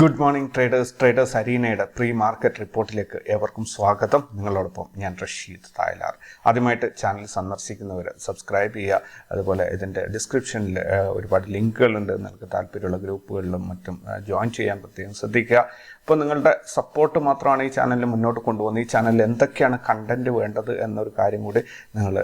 Good morning traders traders അരീനയുടെ pre market റിപ്പോർട്ടിലേക്ക് ഏവർക്കും സ്വാഗതം. നിങ്ങളോടൊപ്പം ഞാൻ റഷീദ് തായലാർ. ആദ്യമായിട്ട് ചാനൽ സന്ദർശിക്കുന്നവർ സബ്സ്ക്രൈബ് ചെയ്യുക. അതുപോലെ ഇതിന്റെ ഡിസ്ക്രിപ്ഷനിൽ ഒരുപാട് ലിങ്കുകളുണ്ട്. നിങ്ങൾക്ക് താല്പര്യമുള്ള ഗ്രൂപ്പുകളിലും മറ്റും ജോയിൻ ചെയ്യാൻ പ്രത്യേകം ശ്രദ്ധിക്കുക. അപ്പോൾ നിങ്ങളുടെ സപ്പോർട്ട് മാത്രമാണ് ഈ ചാനലിൽ മുന്നോട്ട് കൊണ്ടുപോകുന്നത്. ഈ ചാനലിൽ എന്തൊക്കെയാണ് കണ്ടന്റ് വേണ്ടത് എന്നൊരു കാര്യം കൂടി നിങ്ങൾ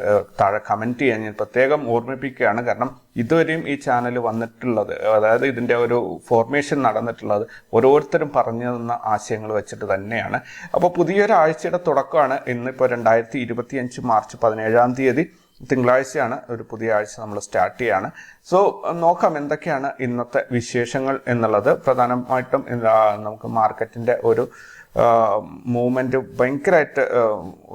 താഴെ കമന്റ് ചെയ്യാൻ ഞാൻ പ്രത്യേകം ഓർമ്മിപ്പിക്കുകയാണ്. കാരണം ഇതുവരെയും ഈ ചാനൽ വന്നിട്ടുള്ളത് അതായത് ഇതിന്റെ ഒരു ഫോർമേഷൻ നടന്നിട്ടുള്ളത് ഓരോരുത്തരും പറഞ്ഞു തന്ന ആശയങ്ങൾ വെച്ചിട്ട് തന്നെയാണ്. അപ്പോൾ പുതിയൊരു ആഴ്ചയുടെ തുടക്കമാണ്. ഇന്നിപ്പോൾ രണ്ടായിരത്തി ഇരുപത്തിയഞ്ച് മാർച്ച് പതിനേഴാം തീയതി. തിങ്കളാഴ്ചയാണ് ഒരു പുതിയ ആഴ്ച നമ്മൾ സ്റ്റാർട്ട് ചെയ്യാണ്. സോ നോക്കാം എന്തൊക്കെയാണ് ഇന്നത്തെ വിശേഷങ്ങൾ എന്നുള്ളത്. പ്രധാനമായിട്ടും നമുക്ക് മാർക്കറ്റിന്റെ ഒരു മൂവ്മെന്റ് ഭയങ്കരമായിട്ട്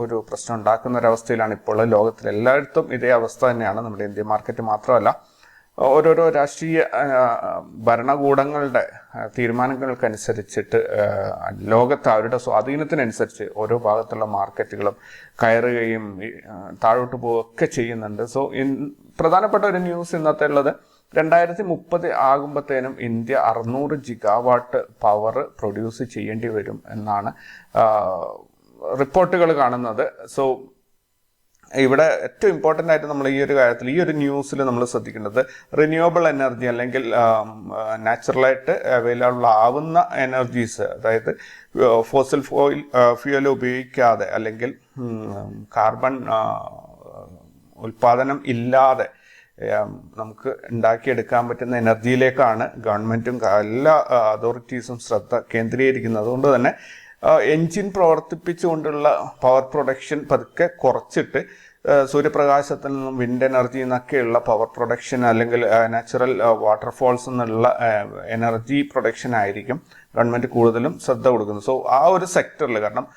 ഒരു പ്രശ്നം ഉണ്ടാക്കുന്ന ഒരവസ്ഥയിലാണ് ഇപ്പോൾ ലോകത്തിൽ എല്ലായിടത്തും ഇതേ അവസ്ഥ തന്നെയാണ് നമ്മുടെ ഇന്ത്യൻ മാർക്കറ്റ് മാത്രമല്ല. ഓരോരോ രാഷ്ട്രീയ ഭരണകൂടങ്ങളുടെ തീരുമാനങ്ങൾക്കനുസരിച്ചിട്ട് ലോകത്ത് അവരുടെ സ്വാധീനത്തിനനുസരിച്ച് ഓരോ ഭാഗത്തുള്ള മാർക്കറ്റുകളും കയറുകയും താഴോട്ട് പോവുകയൊക്കെ ചെയ്യുന്നുണ്ട്. സോ പ്രധാനപ്പെട്ട ഒരു ന്യൂസ് ഇന്നത്തെ ഉള്ളത് രണ്ടായിരത്തി മുപ്പത് ആകുമ്പോഴത്തേനും ഇന്ത്യ അറുന്നൂറ് ജിഗാവാട്ട് പവർ പ്രൊഡ്യൂസ് ചെയ്യേണ്ടി വരും എന്നാണ് റിപ്പോർട്ടുകൾ കാണുന്നത്. സോ ഇവിടെ ഏറ്റവും ഇമ്പോർട്ടന്റ് ആയിട്ട് നമ്മൾ ഈ ഒരു കാര്യത്തിൽ ഈ ഒരു ന്യൂസിൽ നമ്മൾ ശ്രദ്ധിക്കേണ്ടത് റിന്യൂവബിൾ എനർജി അല്ലെങ്കിൽ നാച്ചുറലായിട്ട് അവൈലബിൾ ആവുന്ന എനർജീസ് അതായത് ഫോസിൽ ഫോയിൽ ഫ്യൂവൽ ഉപയോഗിക്കാതെ അല്ലെങ്കിൽ കാർബൺ ഉൽപാദനം ഇല്ലാതെ നമുക്ക് ഉണ്ടാക്കിയെടുക്കാൻ പറ്റുന്ന എനർജിയിലേക്കാണ് ഗവൺമെന്റും എല്ലാ അതോറിറ്റീസും ശ്രദ്ധ കേന്ദ്രീകരിക്കുന്നത്. അതുകൊണ്ട് തന്നെ എൻജിൻ പ്രവർത്തിപ്പിച്ചുകൊണ്ടുള്ള പവർ പ്രൊഡക്ഷൻ പതുക്കെ കുറച്ചിട്ട് സൂര്യപ്രകാശത്തിൽ നിന്നും വിൻഡ് എനർജി നിന്നൊക്കെയുള്ള പവർ പ്രൊഡക്ഷൻ അല്ലെങ്കിൽ നാച്ചുറൽ വാട്ടർഫോൾസ് എന്നുള്ള എനർജി പ്രൊഡക്ഷൻ ആയിരിക്കും ഗവൺമെന്റ് കൂടുതലും ശ്രദ്ധ കൊടുക്കുന്നത്. സോ ആ ഒരു സെക്ടറിൽ കാരണം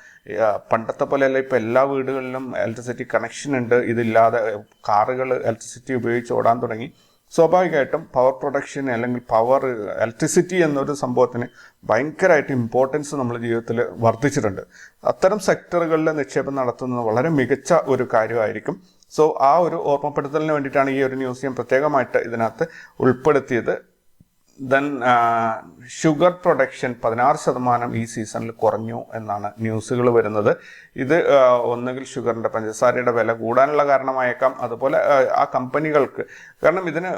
പണ്ടത്തെ പോലെയല്ല ഇപ്പോൾ എല്ലാ വീടുകളിലും ഇലക്ട്രിസിറ്റി കണക്ഷൻ ഉണ്ട്. ഇതില്ലാതെ കാറുകൾ ഇലക്ട്രിസിറ്റി ഉപയോഗിച്ച് ഓടാൻ തുടങ്ങി. സ്വാഭാവികമായിട്ടും പവർ പ്രൊഡക്ഷൻ അല്ലെങ്കിൽ പവർ ഇലക്ട്രിസിറ്റി എന്നൊരു സംഭവത്തിന് ഭയങ്കരമായിട്ട് ഇമ്പോർട്ടൻസ് നമ്മുടെ ജീവിതത്തിൽ വർദ്ധിച്ചിട്ടുണ്ട്. അത്തരം സെക്ടറുകളിൽ നിക്ഷേപം നടത്തുന്നത് വളരെ മികച്ച ഒരു കാര്യമായിരിക്കും. സോ ആ ഒരു ഓർമ്മപ്പെടുത്തലിന് വേണ്ടിയിട്ടാണ് ഈ ഒരു ന്യൂസ് ഞാൻ പ്രത്യേകമായിട്ട് ഇതിനകത്ത് ഉൾപ്പെടുത്തിയത്. ദെൻ ഷുഗർ പ്രൊഡക്ഷൻ പതിനാറ് ശതമാനം ഈ സീസണിൽ കുറഞ്ഞു എന്നാണ് ന്യൂസുകൾ വരുന്നത്. ഇത് ഒന്നുകിൽ ഷുഗറിന്റെ പഞ്ചസാരയുടെ വില കൂടാനുള്ള കാരണമായേക്കാം. അതുപോലെ ആ, കമ്പനികൾക്ക് കാരണം ഇതിന്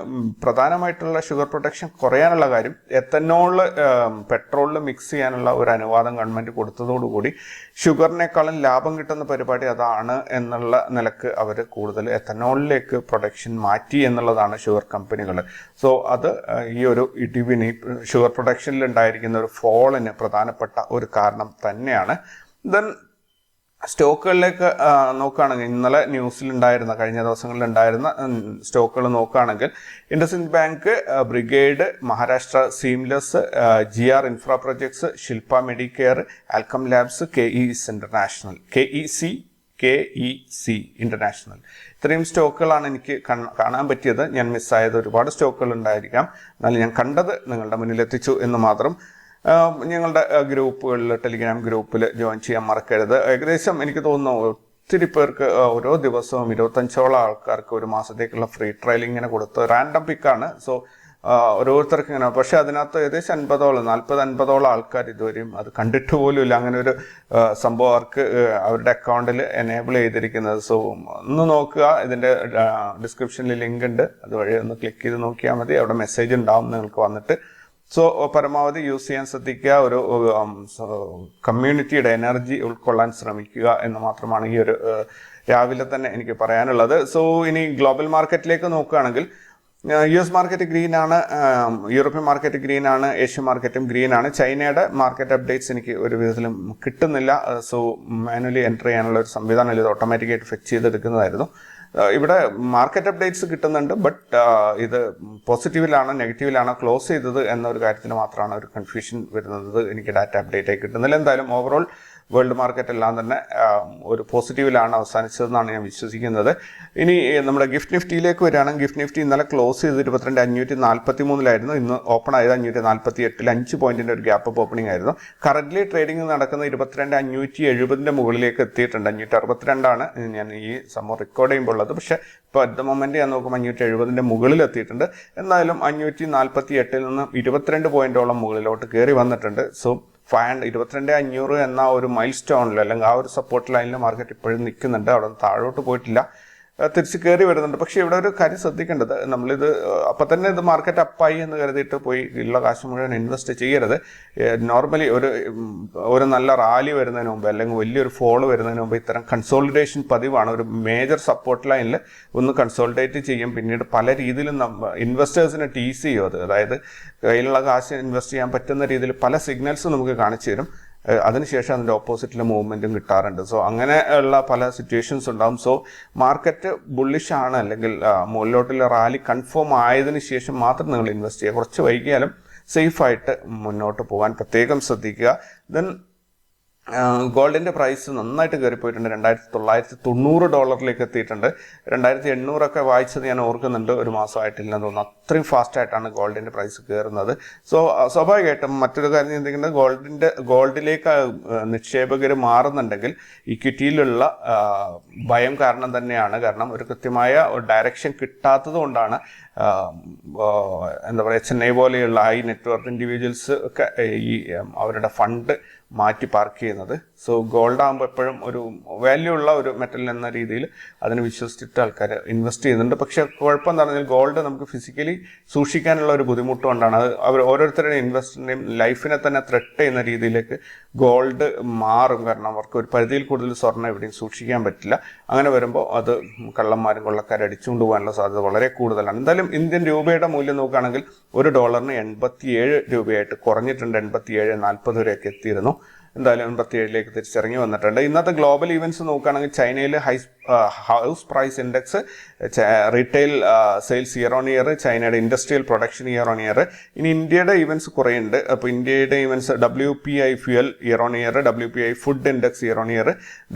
പ്രധാനമായിട്ടുള്ള ഷുഗർ പ്രൊഡക്ഷൻ കുറയാനുള്ള കാര്യം എത്തനോൾ പെട്രോളിൽ മിക്സ് ചെയ്യാനുള്ള ഒരു അനുവാദം ഗവൺമെന്റ് കൊടുത്തതോടുകൂടി ഷുഗറിനേക്കാളും ലാഭം കിട്ടുന്ന പരിപാടി അതാണ് എന്നുള്ള നിലയ്ക്ക് അവർ കൂടുതൽ എത്തനോളിലേക്ക് പ്രൊഡക്ഷൻ മാറ്റി എന്നുള്ളതാണ് ഷുഗർ കമ്പനികൾ സോ അത് ഈ ഒരു ഇടിവിന് ഷുഗർ പ്രൊഡക്ഷനിൽ ഉണ്ടായിരിക്കുന്ന ഒരു ഫോളിന് പ്രധാനപ്പെട്ട ഒരു കാരണം തന്നെയാണ്. ദെൻ സ്റ്റോക്കുകളിലേക്ക് നോക്കുകയാണെങ്കിൽ ഇന്നലെ ന്യൂസിലുണ്ടായിരുന്ന കഴിഞ്ഞ ദിവസങ്ങളിൽ ഉണ്ടായിരുന്ന സ്റ്റോക്കുകൾ നോക്കുകയാണെങ്കിൽ ഇൻഡസിൻഡ് ബാങ്ക് ആ, Brigade Maharashtra seamless G R infra projects Shilpa Medicare Alkem Labs K E international K E C K E C international ഇത്രയും സ്റ്റോക്കുകളാണ് എനിക്ക് കാണാൻ പറ്റിയത്. ഞാൻ മിസ്സായത് ഒരുപാട് സ്റ്റോക്കുകൾ ഉണ്ടായിരിക്കാം. എന്നാലും ഞാൻ കണ്ടത് നിങ്ങളുടെ മുന്നിൽ എത്തിച്ചു എന്ന് മാത്രം. ഞങ്ങളുടെ ഗ്രൂപ്പുകളിൽ ടെലിഗ്രാം ഗ്രൂപ്പിൽ ജോയിൻ ചെയ്യാൻ മറക്കരുത്. ഏകദേശം എനിക്ക് തോന്നുന്നു ഒത്തിരി പേർക്ക് ഓരോ ദിവസവും ഇരുപത്തഞ്ചോളം ആൾക്കാർക്ക് ഒരു മാസത്തേക്കുള്ള ഫ്രീ ട്രയൽ ഇങ്ങനെ കൊടുത്ത് റാൻഡം പിക്കാണ്. സോ ഓരോരുത്തർക്ക് ഇങ്ങനെ. പക്ഷെ അതിനകത്ത് ഏകദേശം അൻപതോളം നാൽപ്പത് അൻപതോളം ആൾക്കാർ ഇതുവരെയും അത് കണ്ടിട്ട് പോലും ഇല്ല. അങ്ങനെ ഒരു സംഭവം അവർക്ക് അവരുടെ അക്കൗണ്ടിൽ എനേബിൾ ചെയ്തിരിക്കുന്നത്. സോ ഒന്ന് നോക്കുക. ഇതിന്റെ ഡിസ്ക്രിപ്ഷനിൽ ലിങ്ക് ഉണ്ട്. അതുവഴി ഒന്ന് ക്ലിക്ക് ചെയ്ത് നോക്കിയാൽ മതി. അവിടെ മെസ്സേജ് ഉണ്ടാവും നിങ്ങൾക്ക് വന്നിട്ട്. സോ പരമാവധി യൂസ് ചെയ്യാൻ ശ്രദ്ധിക്കുക. ഒരു കമ്മ്യൂണിറ്റിയുടെ എനർജി ഉൾക്കൊള്ളാൻ ശ്രമിക്കുക എന്ന് മാത്രമാണ് ഈ ഒരു രാവിലെ തന്നെ എനിക്ക് പറയാനുള്ളത്. സോ ഇനി ഗ്ലോബൽ മാർക്കറ്റിലേക്ക് നോക്കുകയാണെങ്കിൽ യു എസ് മാർക്കറ്റ് ഗ്രീൻ ആണ് യൂറോപ്യൻ മാർക്കറ്റ് ഗ്രീൻ ആണ് ഏഷ്യൻ മാർക്കറ്റും ഗ്രീൻ ആണ്. ചൈനയുടെ മാർക്കറ്റ് അപ്ഡേറ്റ്സ് എനിക്ക് ഒരു വിധത്തിലും കിട്ടുന്നില്ല. സോ മാനുവലി എന്റർ ചെയ്യാനുള്ള ഒരു സംവിധാനം ഇത് ഓട്ടോമാറ്റിക്കായിട്ട് ഫിക്സ് ചെയ്തെടുക്കുന്നതായിരുന്നു. ഇവിടെ മാർക്കറ്റ് അപ്ഡേറ്റ്സ് കിട്ടുന്നുണ്ട് ബട്ട് ഇത് പോസിറ്റീവിലാണോ നെഗറ്റീവിലാണോ ക്ലോസ് ചെയ്തത് എന്നൊരു കാര്യത്തിന് മാത്രമാണ് ഒരു കൺഫ്യൂഷൻ വരുന്നത്. എനിക്ക് ഡാറ്റ അപ്ഡേറ്റ് ആയി കിട്ടുന്നില്ല. എന്തായാലും ഓവറോൾ വേൾഡ് മാർക്കറ്റ് എല്ലാം തന്നെ ഒരു പോസിറ്റീവിലാണ് അവസാനിച്ചതെന്നാണ് ഞാൻ വിശ്വസിക്കുന്നത്. ഇനി നമ്മുടെ ഗിഫ്റ്റ് നിഫ്റ്റിയിലേക്ക് വരികയാണെങ്കിൽ ഗിഫ്റ്റ് നിഫ്റ്റി ഇന്നലെ ക്ലോസ് ചെയ്ത് ഇരുപത്തിരണ്ട് അഞ്ഞൂറ്റി നാൽപ്പത്തി മൂന്നിലായിരുന്നു ഇന്ന് ഓപ്പൺ ആയത് അഞ്ഞൂറ്റി നാൽപ്പത്തി എട്ടിൽ അഞ്ച് പോയിന്റിന്റെ ഒരു ഗ്യാപ്പ് ഓപ്പണിംഗ് ആയിരുന്നു. കറന്റ് ട്രേഡിംഗ് നടക്കുന്ന ഇരുപത്തിരണ്ട് അഞ്ഞൂറ്റി എഴുപതിന്റെ മുകളിലേക്ക് എത്തിയിട്ടുണ്ട്. അഞ്ഞൂറ്റി അറുപത്തിരണ്ടാണ് ഞാൻ ഈ സംഭവം റെക്കോർഡ് ചെയ്യുമ്പോൾ ഉള്ളത്. പക്ഷേ ഇപ്പോൾ അറ്റ് ദ മൊമെന്റ് ഞാൻ നോക്കുമ്പോൾ അഞ്ഞൂറ്റി എഴുപതിന്റെ മുകളിൽ എത്തിയിട്ടുണ്ട്. എന്നാലും അഞ്ഞൂറ്റി നാൽപ്പത്തി എട്ടിൽ നിന്ന് ഇരുപത്തിരണ്ട് പോയിന്റോളം മുകളിലോട്ട് കയറി വന്നിട്ടുണ്ട്. സോ ഫൈവ് ഹൺഡ്രഡ് ഇരുപത്തിരണ്ട് അഞ്ഞൂറ് എന്ന ഒരു മൈൽ സ്റ്റോണിൽ അല്ലെങ്കിൽ ആ ഒരു സപ്പോർട്ട് ലൈനിൽ മാർക്കറ്റ് ഇപ്പോഴും നിൽക്കുന്നുണ്ട് അവിടെ നിന്ന് താഴോട്ട് പോയിട്ടില്ല. തിരിച്ച് കയറി വരുന്നുണ്ട്. പക്ഷെ ഇവിടെ ഒരു കാര്യം ശ്രദ്ധിക്കേണ്ടത് നമ്മളിത് അപ്പം തന്നെ ഇത് മാർക്കറ്റ് അപ്പായി എന്ന് കരുതിയിട്ട് പോയി ഉള്ള കാശ് മുഴുവൻ ഇൻവെസ്റ്റ് ചെയ്യരുത്. നോർമലി ഒരു ഒരു നല്ല റാലി വരുന്നതിന് മുമ്പ് അല്ലെങ്കിൽ വലിയൊരു ഫോൾ വരുന്നതിന് മുമ്പ് ഇത്തരം കൺസോളിഡേഷൻ പതിവാണ്. ഒരു മേജർ സപ്പോർട്ട് ലൈനിൽ ഒന്ന് കൺസോളിഡേറ്റ് ചെയ്യും. പിന്നീട് പല രീതിയിലും ഇൻവെസ്റ്റേഴ്സിനെ ടീസ് ചെയ്യും അത്. അതായത് കയ്യിലുള്ള കാശ് ഇൻവെസ്റ്റ് ചെയ്യാൻ പറ്റുന്ന രീതിയിൽ പല സിഗ്നൽസ് നമുക്ക് കാണിച്ചു തരും. അതിനുശേഷം അതിന്റെ ഓപ്പോസിറ്റിലെ മൂവ്മെന്റും കിട്ടാറുണ്ട്. സോ അങ്ങനെ ഉള്ള പല സിറ്റുവേഷൻസ് ഉണ്ടാകും സോ മാർക്കറ്റ് ബുള്ളിഷ് ആണ്. അല്ലെങ്കിൽ മുന്നോട്ടുള്ള റാലി കൺഫേം ആയതിനു ശേഷം മാത്രം നിങ്ങൾ ഇൻവെസ്റ്റ് ചെയ്യുക. കുറച്ച് വൈകിയാലും സേഫായിട്ട് മുന്നോട്ട് പോകാൻ പ്രത്യേകം ശ്രദ്ധിക്കുക. ദെൻ ഗോൾഡിന്റെ പ്രൈസ് നന്നായിട്ട് കയറിപ്പോയിട്ടുണ്ട്. രണ്ടായിരത്തി തൊള്ളായിരത്തി തൊണ്ണൂറ് ഡോളറിലേക്ക് എത്തിയിട്ടുണ്ട്. രണ്ടായിരത്തി എണ്ണൂറൊക്കെ വായിച്ചത് ഞാൻ ഓർക്കുന്നുണ്ട്. ഒരു മാസമായിട്ടില്ലെന്ന് തോന്നുന്നു. അത്രയും ഫാസ്റ്റ് ആയിട്ടാണ് ഗോൾഡിന്റെ പ്രൈസ് കയറുന്നത്. സോ സ്വാഭാവികമായിട്ടും മറ്റൊരു കാര്യം ചിന്തിക്കുന്നത് ഗോൾഡിന്റെ ഗോൾഡിലേക്ക് നിക്ഷേപകർ മാറുന്നുണ്ടെങ്കിൽ ഇക്വിറ്റിയിലുള്ള ഭയം കാരണം തന്നെയാണ്. കാരണം ഒരു കൃത്യമായ ഡയറക്ഷൻ കിട്ടാത്തത് കൊണ്ടാണ് എന്താ പറയുക ചെന്നൈ പോലെയുള്ള ഹൈ നെറ്റ്വർക്ക് ഇൻഡിവിജ്വൽസ് ഒക്കെ ഈ അവരുടെ ഫണ്ട് മാറ്റി പാർക്ക് ചെയ്യുന്നത് സോ ഗോൾഡ് ആകുമ്പോൾ എപ്പോഴും ഒരു വാല്യൂ ഉള്ള ഒരു മെറ്റൽ എന്ന രീതിയിൽ അതിന് വിശ്വസിച്ചിട്ട് ആൾക്കാർ ഇൻവെസ്റ്റ് ചെയ്യുന്നുണ്ട്. പക്ഷേ കുഴപ്പം എന്ന് പറഞ്ഞാൽ ഗോൾഡ് നമുക്ക് ഫിസിക്കലി സൂക്ഷിക്കാനുള്ള ഒരു ബുദ്ധിമുട്ട് കൊണ്ടാണ്. അത് അവർ ഓരോരുത്തരുടെയും ഇൻവെസ്റ്റിന്റെയും ലൈഫിനെ തന്നെ ത്രെട്ട് ചെയ്യുന്ന രീതിയിലേക്ക് ഗോൾഡ് മാറും. കാരണം അവർക്ക് ഒരു പരിധിയിൽ കൂടുതൽ സ്വർണം എവിടെയും സൂക്ഷിക്കാൻ പറ്റില്ല. അങ്ങനെ വരുമ്പോൾ അത് കള്ളന്മാരും കൊള്ളക്കാരും അടിച്ചുകൊണ്ട് പോകാനുള്ള സാധ്യത വളരെ കൂടുതലാണ്. എന്തായാലും ഇന്ത്യൻ രൂപയുടെ മൂല്യം നോക്കുകയാണെങ്കിൽ ഒരു ഡോളറിന് എൺപത്തിയേഴ് രൂപയായിട്ട് കുറഞ്ഞിട്ടുണ്ട്. എൺപത്തിയേഴ് നാൽപ്പത് വരെയൊക്കെ എത്തിയിരുന്നു. എന്തായാലും എൺപത്തിയേഴിലേക്ക് തിരിച്ചിറങ്ങി വന്നിട്ടുണ്ട്. ഇന്നത്തെ ഗ്ലോബൽ ഈവൻസ് നോക്കുകയാണെങ്കിൽ ചൈനയിൽ high house price index retail sales year on year ചൈനയുടെ industrial production year on year ഇനി ഇന്ത്യയുടെ ഈവൻസ് കുറേയുണ്ട് അപ്പോൾ ഇന്ത്യയുടെ events W P I fuel year on year W P I food index year on year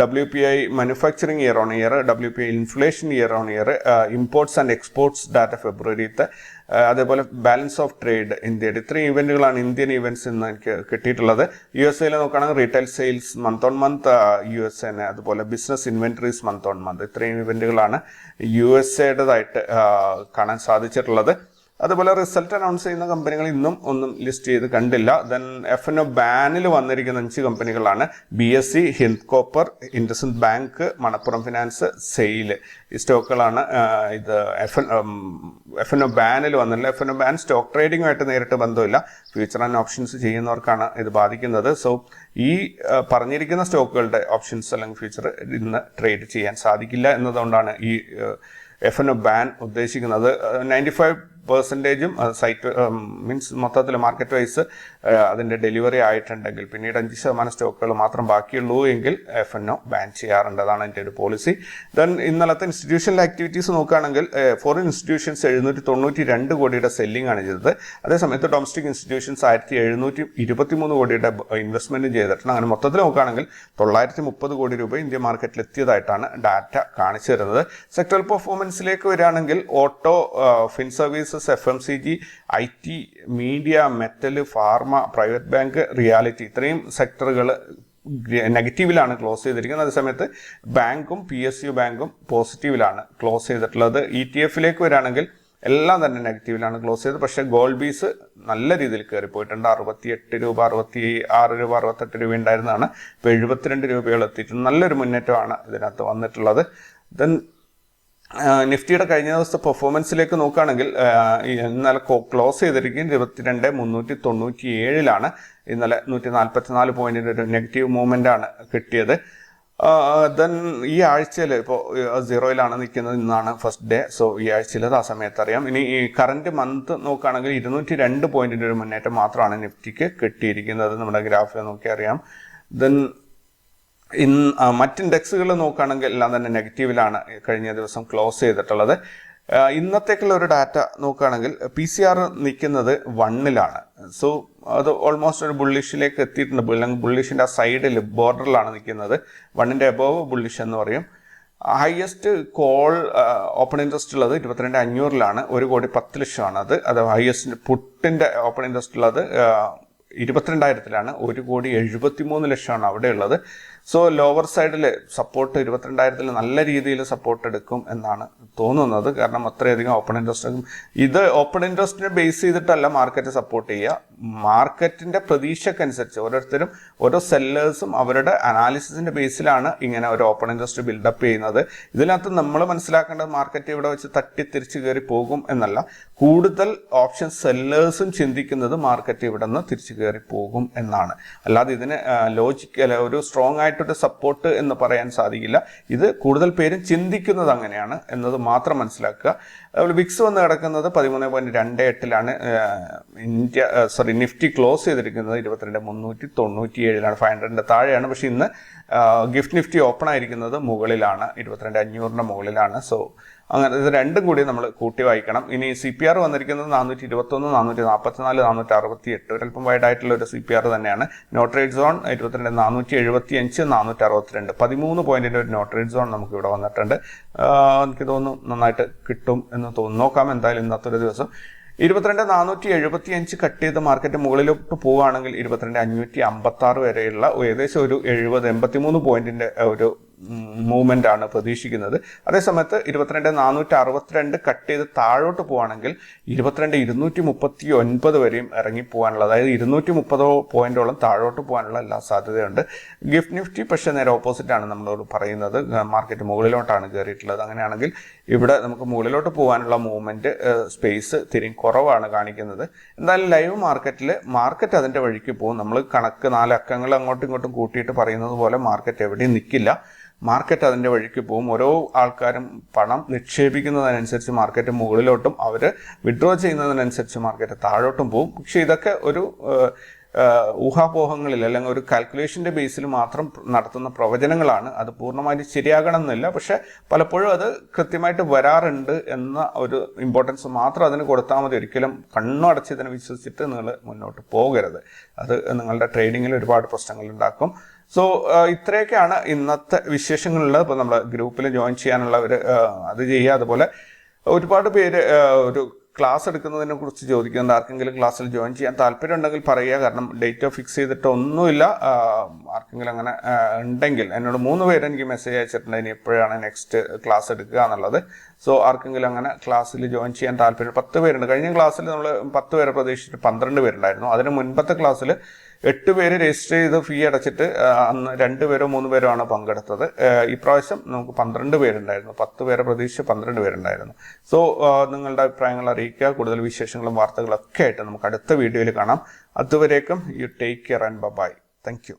W P I manufacturing year on year W P I inflation year on year imports and exports data ഫെബ്രുവരിത്തെ അതേപോലെ balance of trade ഇന്ത്യയുടെ. ഇത്രയും ഇവന്റുകളാണ് Indian events എന്ന് എനിക്ക് കിട്ടിയിട്ടുള്ളത്. U S എയിൽ നോക്കുകയാണെങ്കിൽ retail sales month on month U S എന്നെ അതുപോലെ business inventories month on month. ഇത്രയും ഇവന്റുകളാണ് യു എസ് എയുടേതായിട്ട് കാണാൻ സാധിച്ചിട്ടുള്ളത്. അതുപോലെ റിസൾട്ട് അനൗൺസ് ചെയ്യുന്ന കമ്പനികൾ ഇന്നും ഒന്നും ലിസ്റ്റ് ചെയ്ത് കണ്ടില്ല. ദെൻ എഫ് എൻ ഒ ബാനിൽ വന്നിരിക്കുന്ന അഞ്ച് കമ്പനികളാണ് B S C Hind copper Indus bank Manappuram finance SAIL ഈ സ്റ്റോക്കുകളാണ് ഇത് F N F N O ബാനിൽ വന്നില്ല F N O ban stock ട്രേഡിങ്ങുമായിട്ട് നേരിട്ട് ബന്ധമില്ല. ഫ്യൂച്ചർ ആൻഡ് ഓപ്ഷൻസ് ചെയ്യുന്നവർക്കാണ് ഇത് ബാധിക്കുന്നത്. സോ ഈ പറഞ്ഞിരിക്കുന്ന സ്റ്റോക്കുകളുടെ ഓപ്ഷൻസ് അല്ലെങ്കിൽ ഫ്യൂച്ചർ ഇന്ന് ട്രേഡ് ചെയ്യാൻ സാധിക്കില്ല എന്നതുകൊണ്ടാണ് ഈ എഫ് എൻ ഒ ബാൻ ഉദ്ദേശിക്കുന്നത്. നയന്റി ഫൈവ് പെർസെന്റേജും സൈറ്റ് മീൻസ് മൊത്തത്തിൽ മാർക്കറ്റ് വൈസ് അതിന്റെ ഡെലിവറി ആയിട്ടുണ്ടെങ്കിൽ പിന്നീട് അഞ്ച് ശതമാനം സ്റ്റോക്കുകൾ മാത്രം ബാക്കിയുള്ളൂ എങ്കിൽ എഫ് എൻ ഒ ബാൻ ചെയ്യാറുണ്ടതാണ് എന്റെ ഒരു പോളിസി ദെൻ ഇന്നലത്തെ ഇൻസ്റ്റിറ്റ്യൂഷണൽ ആക്ടിവിറ്റീസ് നോക്കുകയാണെങ്കിൽ ഫോറിൻ ഇൻസ്റ്റിറ്റ്യൂഷൻസ് എഴുന്നൂറ്റി തൊണ്ണൂറ്റി രണ്ട് കോടിയുടെ സെല്ലിംഗ് ആണ് ചെയ്തത്. അതേസമയത്ത് ഡൊമസ്റ്റിക് ഇൻസ്റ്റിറ്റ്യൂഷൻസ് ആയിരത്തി എഴുന്നൂറ്റി ഇരുപത്തി മൂന്ന് കോടിയുടെ ഇൻവെസ്റ്റ്മെന്റ് ചെയ്തിട്ടുണ്ട്. അങ്ങനെ മൊത്തത്തിൽ നോക്കുകയാണെങ്കിൽ തൊള്ളായിരത്തി മുപ്പത് കോടി രൂപ ഇന്ത്യ മാർക്കറ്റിൽ എത്തിയതായിട്ടാണ് ഡാറ്റ കാണിച്ചു തരുന്നത്. സെക്ടറൽ പെർഫോമൻസിലേക്ക് വരികയാണെങ്കിൽ auto fin services F M C G I T media metal pharma private bank reality ഇത്രയും സെക്ടറുകൾ നെഗറ്റീവിലാണ് ക്ലോസ് ചെയ്തിരിക്കുന്നത്. അതേസമയത്ത് ബാങ്കും പി എസ് യു ബാങ്കും പോസിറ്റീവിലാണ് ക്ലോസ് ചെയ്തിട്ടുള്ളത്. ഇ ടി എഫിലേക്ക് വരികയാണെങ്കിൽ എല്ലാം തന്നെ നെഗറ്റീവിലാണ് ക്ലോസ് ചെയ്തത്. പക്ഷേ ഗോൾഡ് ബീസ് നല്ല രീതിയിൽ കയറിപ്പോയിട്ടുണ്ട്. അറുപത്തിയെട്ട് രൂപ അറുപത്തി ആറ് രൂപ അറുപത്തെട്ട് രൂപ ഉണ്ടായിരുന്നതാണ്. ഇപ്പോൾ എഴുപത്തിരണ്ട് രൂപയോളം എത്തിയിട്ടുണ്ട്. നല്ലൊരു മുന്നേറ്റമാണ് ഇതിനകത്ത് വന്നിട്ടുള്ളത്. ദെൻ നിഫ്റ്റിയുടെ കഴിഞ്ഞ ദിവസത്തെ പെർഫോമൻസിലേക്ക് നോക്കുകയാണെങ്കിൽ ഇന്നലെ ക്ലോസ് ചെയ്തിരിക്കുന്നത് ഇരുപത്തിരണ്ട് മുന്നൂറ്റി തൊണ്ണൂറ്റി ഏഴിലാണ് ഇന്നലെ നൂറ്റി നാൽപ്പത്തി നാല് പോയിന്റിന്റെ ഒരു നെഗറ്റീവ് മൂവ്മെന്റ് ആണ് കിട്ടിയത്. ദെൻ ഈ ആഴ്ചയിൽ ഇപ്പോൾ സീറോയിലാണ് നിൽക്കുന്നത് ഇന്നാണ് ഫസ്റ്റ് ഡേ സോ ഈ ആഴ്ചയിൽ ആ സമയത്ത് അറിയാം. ഇനി ഈ കറന്റ് മന്ത് നോക്കുകയാണെങ്കിൽ ഇരുന്നൂറ്റി രണ്ട് പോയിന്റിന്റെ ഒരു മുന്നേറ്റം മാത്രമാണ് നിഫ്റ്റിക്ക് കിട്ടിയിരിക്കുന്നത്. നമ്മുടെ ഗ്രാഫിൽ നോക്കി അറിയാം. ദെൻ ഇന്ന് മറ്റ് ഇൻഡെക്സുകൾ നോക്കുകയാണെങ്കിൽ എല്ലാം തന്നെ നെഗറ്റീവിലാണ് കഴിഞ്ഞ ദിവസം ക്ലോസ് ചെയ്തിട്ടുള്ളത്. ഇന്നത്തേക്കുള്ള ഒരു ഡാറ്റ നോക്കുകയാണെങ്കിൽ പി സി ആർ നിൽക്കുന്നത് വണ്ണിലാണ്. സോ അത് ഓൾമോസ്റ്റ് ഒരു ബുള്ളിഷിലേക്ക് എത്തിയിട്ടുണ്ട്. അല്ലെങ്കിൽ ബുള്ളിഷിന്റെ ആ സൈഡിൽ ബോർഡറിലാണ് നിൽക്കുന്നത്. വണ്ണിന്റെ എബോവ് ബുള്ളിഷ് എന്ന് പറയും. ഹയസ്റ്റ് കോൾ ഓപ്പൺ ഇൻട്രസ്റ്റ് ഉള്ളത് ഇരുപത്തിരണ്ട് അഞ്ഞൂറിലാണ്. ഒരു കോടി പത്ത് ലക്ഷമാണ് അത്. അത് ഹയസ്റ്റ് പുട്ടിന്റെ ഓപ്പൺ ഇൻട്രസ്റ്റ് ഉള്ളത് ഇരുപത്തിരണ്ടായിരത്തിലാണ്. ഒരു കോടി എഴുപത്തി മൂന്ന് ലക്ഷമാണ് അവിടെ ഉള്ളത് സോ ലോവർ സൈഡിൽ സപ്പോർട്ട് ഇരുപത്തിരണ്ടായിരത്തിൽ നല്ല രീതിയിൽ സപ്പോർട്ട് എടുക്കും എന്നാണ് തോന്നുന്നത്. കാരണം അത്രയധികം ഓപ്പൺ ഇൻട്രസ്റ്റ് ഇത് ഓപ്പൺ ഇൻട്രസ്റ്റിനെ ബേസ് ചെയ്തിട്ടല്ല മാർക്കറ്റ് സപ്പോർട്ട് ചെയ്യുക. മാർക്കറ്റിന്റെ പ്രതീക്ഷക്കനുസരിച്ച് ഓരോരുത്തരും ഓരോ സെല്ലേഴ്സും അവരുടെ അനാലിസിസിന്റെ ബേസിലാണ് ഇങ്ങനെ ഒരു ഓപ്പൺ ഇൻട്രസ്റ്റ് ബിൽഡപ്പ് ചെയ്യുന്നത്. ഇതിനകത്ത് നമ്മൾ മനസ്സിലാക്കേണ്ടത് മാർക്കറ്റ് ഇവിടെ വെച്ച് തട്ടി തിരിച്ചു കയറി പോകും എന്നല്ല. കൂടുതൽ ഓപ്ഷൻ സെല്ലേഴ്സും ചിന്തിക്കുന്നത് മാർക്കറ്റ് ഇവിടെ നിന്ന് തിരിച്ചു കയറി പോകും എന്നാണ്. അല്ലാതെ ഇതിന് ലോജിക്കൽ ഒരു സ്ട്രോങ് ആയിട്ടൊരു സപ്പോർട്ട് എന്ന് പറയാൻ സാധിക്കില്ല. ഇത് കൂടുതൽ പേരും ചിന്തിക്കുന്നത് അങ്ങനെയാണ് എന്നത് മാത്രം മനസ്സിലാക്കുക. അതുപോലെ വിക്സ് വന്ന് കിടക്കുന്നത് പതിമൂന്ന് പോയിന്റ് രണ്ട് എട്ടിലാണ്. ഇന്ത്യ സോറി നിഫ്റ്റി ക്ലോസ് ചെയ്തിരിക്കുന്നത് ഇരുപത്തിരണ്ട് മുന്നൂറ്റി തൊണ്ണൂറ്റി ഏഴിലാണ് ഫൈവ് ഹൺഡ്രഡിന്റെ താഴെയാണ്. പക്ഷേ ഇന്ന് ഗിഫ്റ്റ് നിഫ്റ്റി ഓപ്പൺ ആയിരിക്കുന്നത് മുകളിലാണ്. ഇരുപത്തിരണ്ട് അഞ്ഞൂറിന്റെ മുകളിലാണ്. സോ അങ്ങനെ ഇത് രണ്ടും കൂടി നമ്മൾ കൂട്ടി വായിക്കണം. ഇനി സി പി ആർ വന്നിരിക്കുന്നത് നാനൂറ്റി ഇരുപത്തൊന്ന് നാനൂറ്റി നാൽപ്പത്തിനാല് നാനൂറ്റി അറുപത്തി എട്ട് ഒരല്പം വൈഡായിട്ടുള്ള ഒരു സി പി ആർ തന്നെയാണ്. നോട്രേഡ് സോൺ ഇരുപത്തിരണ്ട് നാനൂറ്റി എഴുപത്തി അഞ്ച് നാനൂറ്റി അറുപത്തിരണ്ട് പതിമൂന്ന് പോയിന്റിന്റെ ഒരു നോട്രേഡ് സോൺ നമുക്ക് ഇവിടെ വന്നിട്ടുണ്ട്. എനിക്ക് തോന്നുന്നു നന്നായിട്ട് കിട്ടും എന്ന് തോന്നുന്നു. നോക്കാം എന്തായാലും ഇന്നത്തെ ഒരു ദിവസം. ഇരുപത്തിരണ്ട് നാനൂറ്റി എഴുപത്തി അഞ്ച് കട്ട് ചെയ്ത് മാർക്കറ്റ് മുകളിലോട്ട് പോവുകയാണെങ്കിൽ ഇരുപത്തിരണ്ട് അഞ്ഞൂറ്റി അമ്പത്തി ആറ് വരെയുള്ള ഏകദേശം ഒരു എഴുപത് എൺപത്തിമൂന്ന് പോയിന്റിന്റെ ഒരു മൂവ്മെന്റ് ആണ് പ്രതീക്ഷിക്കുന്നത്. അതേസമയത്ത് ഇരുപത്തിരണ്ട് നാനൂറ്റി അറുപത്തിരണ്ട് കട്ട് ചെയ്ത് താഴോട്ട് പോവാണെങ്കിൽ ഇരുപത്തിരണ്ട് ഇരുന്നൂറ്റി മുപ്പത്തി ഒൻപത് വരെയും ഇറങ്ങി പോകാനുള്ള അതായത് ഇരുന്നൂറ്റി മുപ്പതോ പോയിന്റോളം താഴോട്ട് പോകാനുള്ള എല്ലാ സാധ്യതയുണ്ട്. ഗിഫ്റ്റ് നിഫ്റ്റി പക്ഷേ നേരെ ഓപ്പോസിറ്റ് ആണ് നമ്മളോട് പറയുന്നത്. മാർക്കറ്റ് മുകളിലോട്ടാണ് കയറിയിട്ടുള്ളത്. അങ്ങനെയാണെങ്കിൽ ഇവിടെ നമുക്ക് മുകളിലോട്ട് പോകാനുള്ള മൂവ്മെന്റ് സ്പേസ് തിരി കുറവാണ് കാണിക്കുന്നത്. എന്തായാലും ലൈവ് മാർക്കറ്റിൽ മാർക്കറ്റ് അതിന്റെ വഴിക്ക് പോകും. നമ്മൾ കണക്ക് നാല് അക്കങ്ങൾ അങ്ങോട്ടും ഇങ്ങോട്ടും കൂട്ടിയിട്ട് പറയുന്നത് പോലെ മാർക്കറ്റ് എവിടെയും നിൽക്കില്ല മാർക്കറ്റ് അതിന്റെ വഴിക്ക് പോകും. ഓരോ ആൾക്കാരും പണം നിക്ഷേപിക്കുന്നതിനനുസരിച്ച് മാർക്കറ്റ് മുകളിലോട്ടും അവർ വിഡ്രോ ചെയ്യുന്നതിനനുസരിച്ച് മാർക്കറ്റ് താഴോട്ടും പോകും. പക്ഷേ ഇതൊക്കെ ഒരു ഊഹാപോഹങ്ങളിൽ അല്ലെങ്കിൽ ഒരു കാൽക്കുലേഷന്റെ ബേസിൽ മാത്രം നടത്തുന്ന പ്രവചനങ്ങളാണ്. അത് പൂർണമായിട്ട് ശരിയാകണം എന്നില്ല പക്ഷെ പലപ്പോഴും അത് കൃത്യമായിട്ട് വരാറുണ്ട് എന്ന ഒരു ഇമ്പോർട്ടൻസ് മാത്രം അതിന് കൊടുത്താൽ മതി. ഒരിക്കലും കണ്ണടച്ച് ഇതിനെ വിശ്വസിച്ചിട്ട് നിങ്ങൾ മുന്നോട്ട് പോകരുത്. അത് നിങ്ങളുടെ ട്രേഡിങ്ങിൽ ഒരുപാട് പ്രശ്നങ്ങൾ ഉണ്ടാക്കും. സോ ഇത്രയൊക്കെയാണ് ഇന്നത്തെ വിശേഷങ്ങളുള്ളത്. ഇപ്പോൾ നമ്മൾ ഗ്രൂപ്പിൽ ജോയിൻ ചെയ്യാനുള്ളവർ അത് ചെയ്യുക. അതുപോലെ ഒരുപാട് പേര് ഒരു ക്ലാസ് എടുക്കുന്നതിനെ കുറിച്ച് ചോദിക്കുന്നത് ആർക്കെങ്കിലും ക്ലാസ്സിൽ ജോയിൻ ചെയ്യാൻ താല്പര്യം ഉണ്ടെങ്കിൽ പറയുക. കാരണം ഡേറ്റ് ഫിക്സ് ചെയ്തിട്ട് ഒന്നുമില്ല. ആർക്കെങ്കിലും അങ്ങനെ ഉണ്ടെങ്കിൽ എന്നോട് മൂന്ന് പേര് എനിക്ക് മെസ്സേജ് അയച്ചിട്ടുണ്ട്. ഇനി എപ്പോഴാണ് നെക്സ്റ്റ് ക്ലാസ് എടുക്കുക എന്നുള്ളത്. സോ ആർക്കെങ്കിലും അങ്ങനെ ക്ലാസ്സിൽ ജോയിൻ ചെയ്യാൻ താല്പര്യം പത്ത് പേരുണ്ട്. കഴിഞ്ഞ ക്ലാസ്സിൽ നമ്മൾ പത്ത് പേരെ പ്രതീക്ഷിച്ചിട്ട് പന്ത്രണ്ട് പേരുണ്ടായിരുന്നു. അതിന് മുൻപത്തെ ക്ലാസ്സിൽ എട്ട് പേര് രജിസ്റ്റർ ചെയ്ത് ഫീ അടച്ചിട്ട് അന്ന് രണ്ട് പേരോ മൂന്ന് പേരോ ആണ് പങ്കെടുത്തത്. ഇപ്രാവശ്യം നമുക്ക് പന്ത്രണ്ട് പേരുണ്ടായിരുന്നു. പത്ത് പേരെ പ്രതീക്ഷിച്ച് പന്ത്രണ്ട് പേരുണ്ടായിരുന്നു. സോ നിങ്ങളുടെ അഭിപ്രായങ്ങൾ അറിയിക്കുക. കൂടുതൽ വിശേഷങ്ങളും വാർത്തകളൊക്കെ ആയിട്ട് നമുക്ക് അടുത്ത വീഡിയോയിൽ കാണാം. അതുവരേക്കും you take care and bye. Thank you.